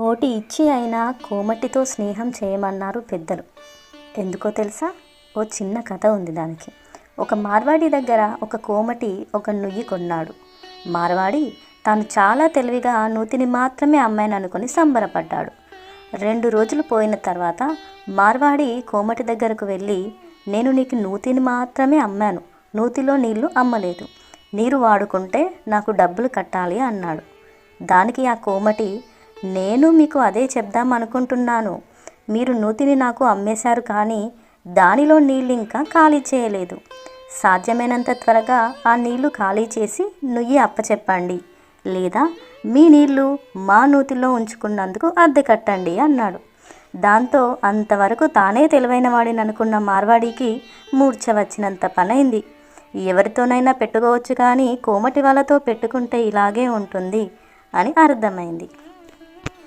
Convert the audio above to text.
ఓటి ఇచ్చి అయినా కోమటితో స్నేహం చేయమన్నారు పెద్దలు. ఎందుకో తెలుసా? ఓ చిన్న కథ ఉంది దానికి. ఒక మార్వాడి దగ్గర ఒక కోమటి ఒక నుయ్యి కొన్నాడు. మార్వాడి తాను చాలా తెలివిగా నూతిని మాత్రమే అమ్మాయిని అనుకుని సంబరపడ్డాడు. రెండు రోజులు పోయిన తర్వాత మార్వాడి కోమటి దగ్గరకు వెళ్ళి నేను నీకు నూతిని మాత్రమే అమ్మాను. నూతిలో నీళ్ళు అమ్మలేదు. నీరు వాడుకుంటే నాకు డబ్బులు కట్టాలి అన్నాడు. దానికి ఆ కోమటి నేను మీకు అదే చెప్దాం అనుకుంటున్నాను మీరు నూతిని నాకు అమ్మేశారు కానీ దానిలో నీళ్ళు ఇంకా ఖాళీ చేయలేదు. సాధ్యమైనంత త్వరగా ఆ నీళ్ళు ఖాళీ చేసి నుయ్యి అప్పచెప్పండి. లేదా మీ నీళ్ళు మా నూతిలో ఉంచుకున్నందుకు అద్దె కట్టండి అన్నాడు. దాంతో అంతవరకు తానే తెలివైన వాడిని అనుకున్న మార్వాడికి మూర్ఛ వచ్చినంత పనైంది. ఎవరితోనైనా పెట్టుకోవచ్చు కానీ కోమటి వాళ్ళతో పెట్టుకుంటే ఇలాగే ఉంటుంది అని అర్థమైంది.